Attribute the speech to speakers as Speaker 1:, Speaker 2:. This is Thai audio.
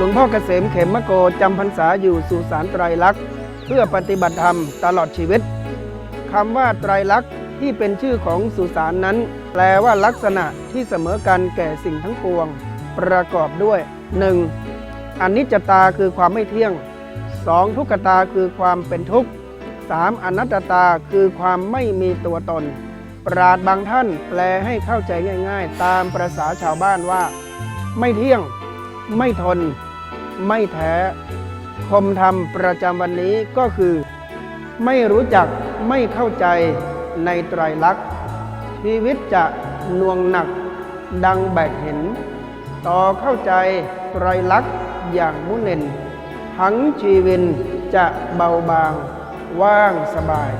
Speaker 1: หลวงพ่อเกษมเขมมะโกจำพรรษาอยู่สุสานไตรลักษณ์เพื่อปฏิบัติธรรมตลอดชีวิตคำว่าไตรลักษณ์ที่เป็นชื่อของสุสานนั้น แปลว่าลักษณะที่เสมอกันแก่สิ่งทั้งปวง ประกอบด้วย 1. อนิจจตาคือความไม่เที่ยง 2. ทุกขตาคือความเป็นทุกข์ 3. อนัตตาคือความไม่มีตัวตน ปราดบางท่านแปลให้เข้าใจง่าย ๆ ตามประษาชาวบ้านว่า ไม่เที่ยง ไม่ทน ไม่แท้ คมธรรมประจำวันนี้ก็คือ ไม่รู้จักไม่เข้าใจในไตรลักษณ์ชีวิตจะน่วงหนัก ดังแบกเห็น ต่อเข้าใจไตรลักษณ์อย่างมุเนนทั้งชีวินจะเบาบาง ว่างสบาย